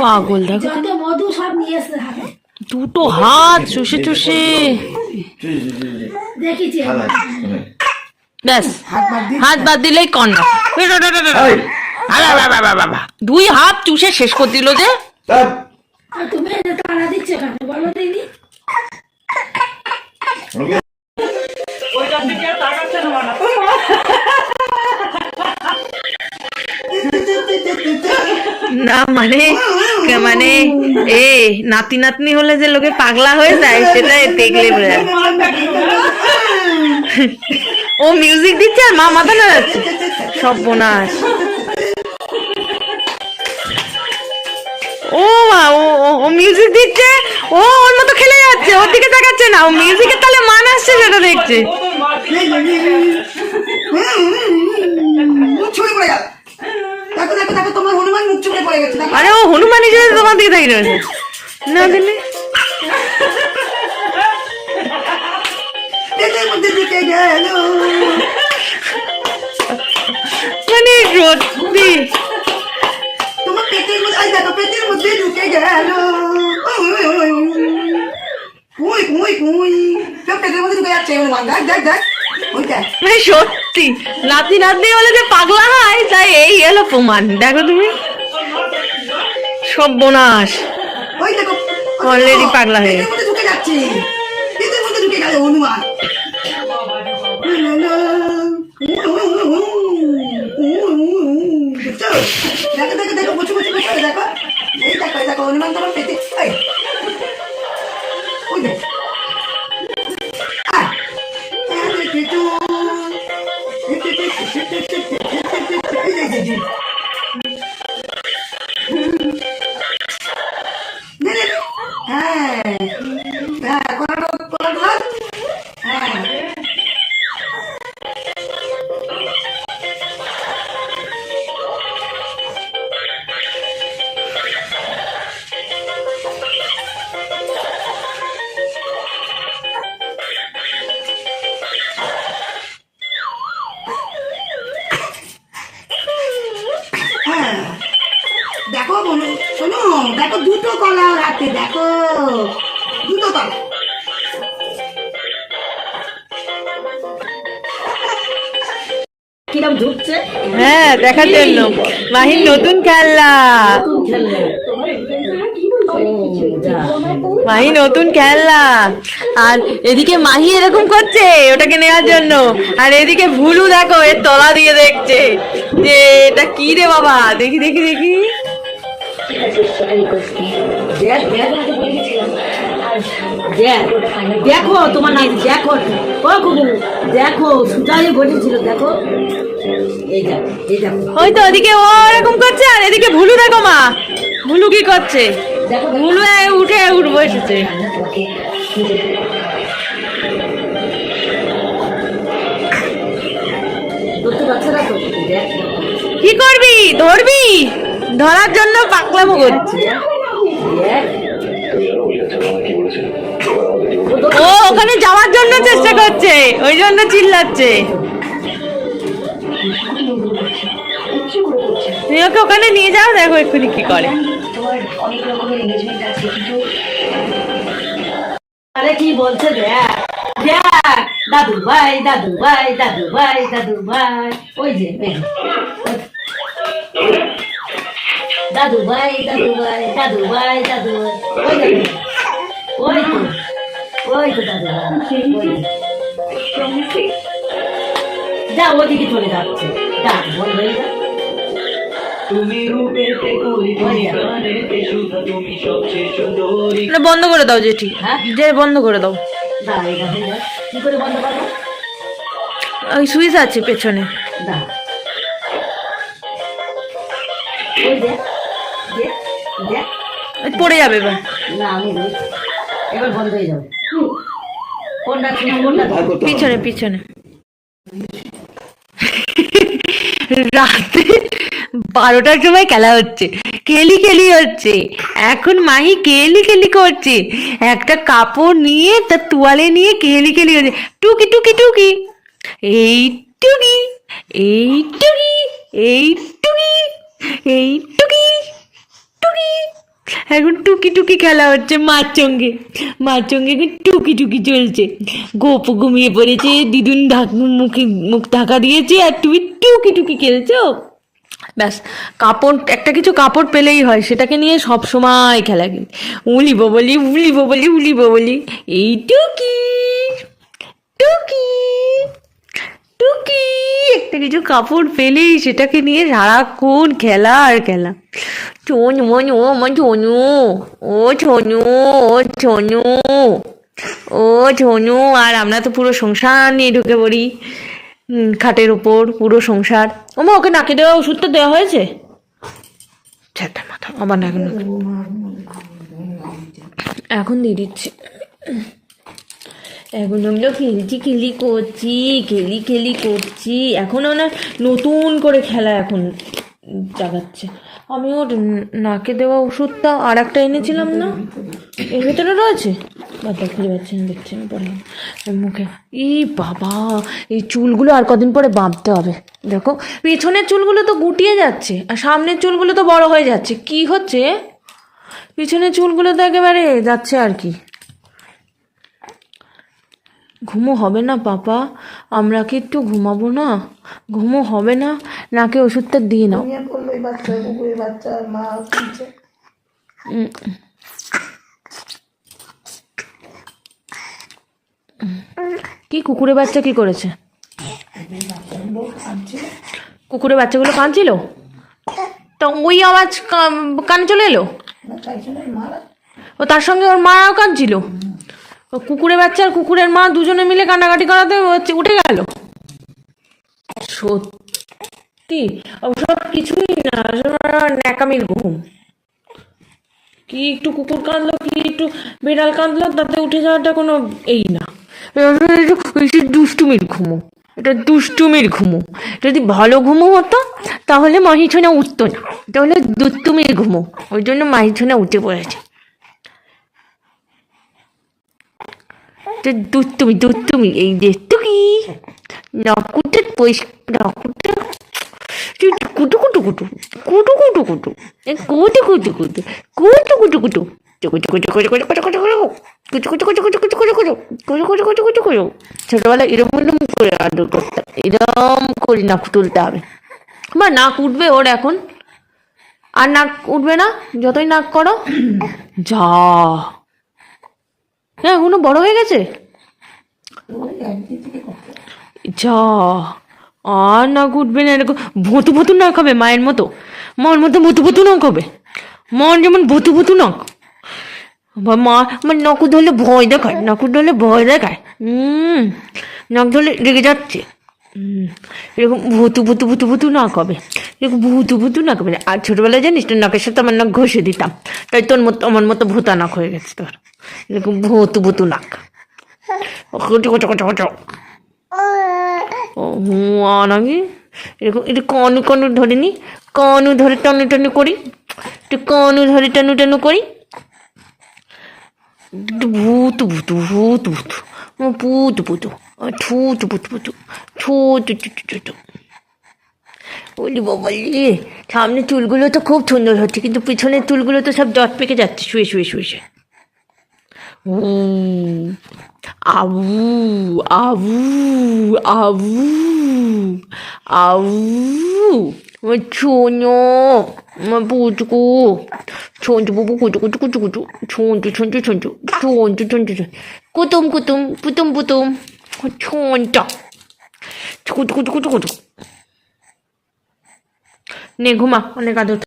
পাগল দেখো মধু সব নিয়ে এসে হাতে। দুটো হাত চুষে চুষে দেখেছি ব্যাস। হাত বাদ দিয়ে হাত বাদ দিলেই কন্যা দুই হাত চুষে শেষ করে দিল যে। তুমি তাড়া বলো দিদি মানে মানে এ নাতি নাতনি হলে যে লোকে পাগলা হয়ে যায় সেটা দেখলে বোঝা ও মিউজিক দিচ্ছে আর মা মাথা নাড়াচ্ছে সব বোনাস ও মা ও ও- মিউজিক দিচ্ছে ও ওর মতো খেলে যাচ্ছে ওর দিকে তাকাচ্ছে না ও মিউজিকের তালে মান আসছে সেটা দেখছে দেখো দেখো দেখো তোমার হনুমান মুখ ছুঁড়ে পড়ে গেছে আরে ও হনুমান হিসেবে তোমার দিকে তাকিয়ে রয়েছে। না দিলে? মানে সত্যি। তোমার পেটের মধ্যে আই দেখো পেটের মধ্যে ঢুকে গেল। কুই কুই কুই সব পেটের মধ্যে ঢুকে যাচ্ছে দেখ দেখ দেখ। ওই সত্যি নাতি নাতনি হলে যে পাগলা হয় তাই এই এলো প্রমাণ। দেখো তুমি। ওই দেখো Already পাগলা হয়ে ঢুকে যাচ্ছে। ঢুকে গেল হনুমান? দেখো দেখো দেখো বসে বসে বসে দেখো। এই দেখো দেখো হনুমান তোমার এই। ওই দেখো। কিরম ঢুকছে? হ্যাঁ দেখার জন্য। মাহির নতুন খেলনা। মাহি নতুন খেলনা। আর এদিকে মাহি এরকম করছে ওটাকে নেওয়ার জন্য। আর এদিকে ভুলু দেখো এর তলা দিয়ে দেখছে। যে এটা কি রে বাবা? দেখি দেখি দেখি। দেখ তোমার নাই দেখো। ও দেখো সুতারি এই দেখো। ওই তো ওদিকে ও এরকম করছে আর এদিকে ভুলু দেখো মা। ভুলু কি করছে? ভুলু উঠে তো দেখ কি করবি? ধরবি? ধরার জন্য পাকলামো করছে। ও ওখানে যাওয়ার জন্য চেষ্টা করছে ওই জন্য চিল্লাচ্ছে। তুমি ওকে ওখানে নিয়ে যাও, দেখো এক্ষুনি কি করে। আরে কি বলছে দেখ দাদু ভাই দাদু ভাই দাদু ভাই দাদু ভাই, ওই যে দাদু ভাই দাদু ভাই দাদু ভাই দাদু ভাই, ওই তো ওই তো দাদু ভাই যা। ওদিকে চলে যাচ্ছে। যা হয়ে যা তুমি রূপেতে করি গানেতে শুধু তুমি সবচেয়ে সুন্দরী? না, বন্ধ করে দাও জেঠি। হ্যাঁ? যে বন্ধ করে দাও। দা এখানে যা কি করে বন্ধ করব? ওই সুইচ আছে পেছনে। পড়ে যাবে এবার। না আমি এবার বন্ধ হয়ে যাবে? পিছনে পিছনে। রাতে বারোটার সময় খেলা হচ্ছে কেলি কেলি হচ্ছে, এখন মাহি কেলি কেলি করছে, একটা কাপড় নিয়ে তার তোয়ালে নিয়ে কেলি কেলি হচ্ছে, টুকি টুকি টুকি, এই টুকি এই টুকি এই টুকি এই টুকি টুকি, এখন টুকি টুকি খেলা হচ্ছে মার সঙ্গে মার সঙ্গে এখন টুকি টুকি চলছে, গোপ ঘুমিয়ে পড়েছে, দিদুন ঢাক মুখে মুখ ঢাকা দিয়েছে, আর তুমি টুকি টুকি খেলছো? ব্যাস, কাপড়, একটা কিছু কাপড় পেলেই হয়, সেটাকে নিয়ে সব সময় খেলা কিন্তু উলিব বলি উলিব বলি উলিব বলি এই টুকি টুকি টুকি, একটা কিছু কাপড় পেলেই সেটাকে নিয়ে সারাক্ষণ খেলা আর খেলা। চনু, মনু, ও আমার ঝনু ও ঝনু ও ঝনু ও ঝনু আর আমরা তো পুরো সংসার নিয়ে ঢুকে পড়ি। খাটের ওপর পুরো সংসার। ওমা, ওকে নাকে দেওয়া ওষুধটা দেওয়া হয়েছে? মাথা আবার এখন দিয়ে দিচ্ছি। এখন আমরা খেলছি, খেলি করছি, খেলি খেলি করছি। এখন ওনার নতুন করে খেলা এখন জাগাচ্ছে। আমি ওর নাকে দেওয়া ওষুধটা আর একটা এনেছিলাম না। এর ভেতরে রয়েছে? বাবা খুঁজে পাচ্ছি না দেখছি আমি পরে মুখে। ই বাবা এই চুলগুলো আর কদিন পরে বাঁধতে হবে। দেখো পেছনের চুলগুলো তো গুটিয়ে যাচ্ছে আর সামনের চুলগুলো তো বড় হয়ে যাচ্ছে। কি হচ্ছে? পিছনের চুলগুলো তো একেবারে যাচ্ছে আর কি। ঘুমো হবে না পাপা। আমরা কি একটু ঘুমাবো না? ঘুমো হবে না নাকে ওষুধটা দিয়ে নাও। বাচ্চা বাচ্চা মা কি কুকুরের বাচ্চা কি করেছে? কুকুরের বাচ্চাগুলো কাঁদছিল? তো ওই আওয়াজ কানে চলে এলো? ও তার সঙ্গে ওর মাও কাঁদছিল। ও কুকুরের বাচ্চা আর কুকুরের মা দুজনে মিলে কান্নাকাটি করাতে উঠে গেল। সত্যি? ওসব কিছুই না ন্যাকামির ঘুম। কি একটু কুকুর কাঁদলো, কি একটু বিড়াল কাঁদলো, তাতে উঠে যাওয়াটা কোনো এই না। এটা দুষ্টুমির ঘুমো। এটা দুষ্টুমির ঘুমো। যদি ভালো ঘুমো হতো, তাহলে মাহিছনা উঠতো না। এটা হলো দুষ্টুমির ঘুমো। ওই জন্য মাহিছনা উঠে পড়েছে। দুষ্টুমি দুষ্টুমি, এই যে টুকি। নকুটের পরিষ্কার নকুটের কুটু কুটু কুটু কুটু কুটু কুটু, এ কুটু কুটু কুটু কুটু কুটু কুটু কুটু কুটু কুটু কুটু কুটু কুটু। কুটু কুটু কুটু কুটু কুটু কুটু কুটু কুটু কুটু কুটু ছোটবেলায় এরম এরম করে আদর করতাম এরম করে নাক তুলতে হবে বা নাক উঠবে ওর এখন আর নাক উঠবে না যতই নাক করো যা হ্যাঁ এখনও বড় হয়ে গেছে যা আর নাক উঠবে না এরকম ভুতু ভুতু নাক হবে মায়ের মতো মার মতো ভুতু ভুতু নাক হবে মন যেমন ভুতু ভুতু নাক মা, আমার নাকু ধরলে ভয় দেখায় নাকু ধরলে ভয় দেখায়। হুম নাক ধরলে রেগে যাচ্ছে। এরকম ভুতু ভুতু ভুতু ভুতু নাক হবে। এরকম ভুতু ভুতু না। আর ছোটবেলায় জানিস তো নাকের সাথে আমার নাক ঘষে দিতাম। তাই তোর মতো, আমার মতো ভূতা নাক হয়ে গেছে তোর। এরকম ভুতু ভুতু নাক কুচু কুচু কুচু কুচু ও নাকি? এরকম, একটু কনু কনু ধরে নি। কনু ধরে টানু টানু করি। একটু কনু ধরে টানু টানু করি। বলি বাবালি সামনে চুলগুলো তো খুব সুন্দর হচ্ছে কিন্তু পিছনের চুলগুলো তো সব জট পেকে যাচ্ছে শুয়ে শুয়ে শুয়ে শুয়ে আবু আবু আবু আবু আমার ছোনো আমার পুচকু 천주 보고 구주 구주 구주 구주 천주 천주 천주 천주 천주 천주 꾸둠 꾸둠 뿌둠 뿌둠 천자 구주 구주 구주 구주 네 그만 내가 너